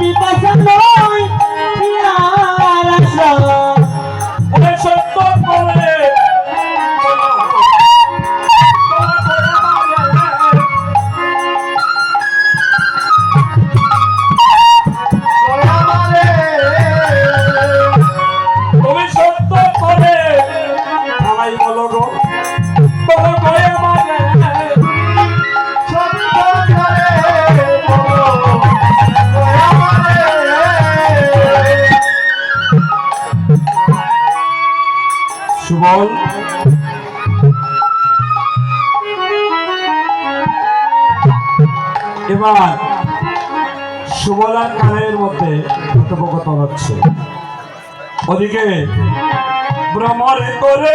পিপাসা নয় তুমি সত্য করে আমায় বলো গো বলো সুবল এবার সুবলার কানের মধ্যে কথোপকথন হচ্ছে। ওদিকে ভ্রমণ করে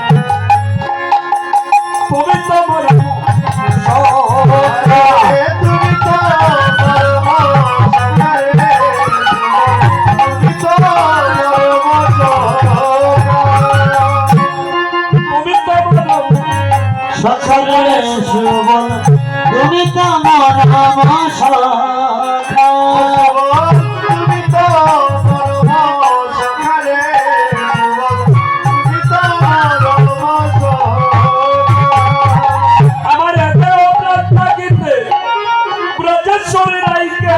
সুবল তুমি তো আমার আমার এত অপরাধ থাকিতে ব্রজেশ্বরী রাইকে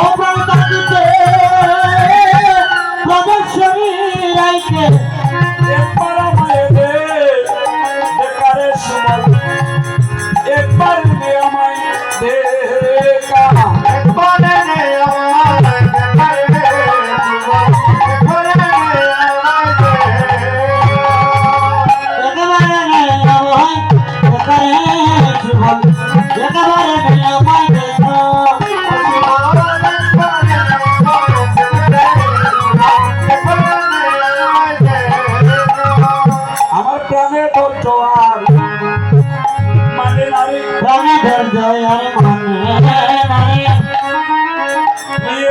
Over 界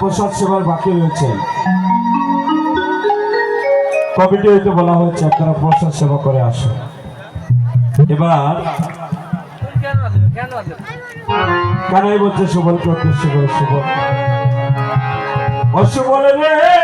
প্রসাদ সেবার বাকি রয়েছে। কমিটি হইতে বলা হয়েছে, আপনারা প্রসাদ সেবা করে আসুন। এবার কানাই বলছে, সুবলকে উদ্দেশ্য করে সুবল অশুভ রে!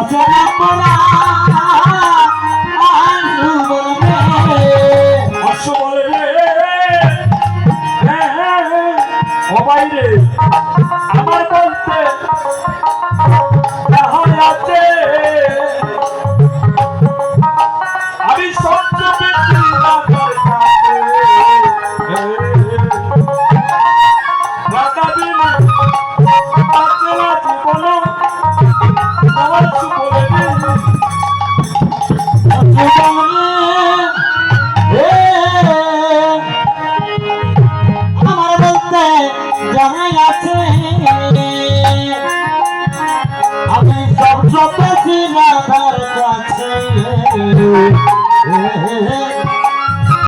পেটি রাজা সুবল রাজা বিনে পাঁচ বাসে না Come on,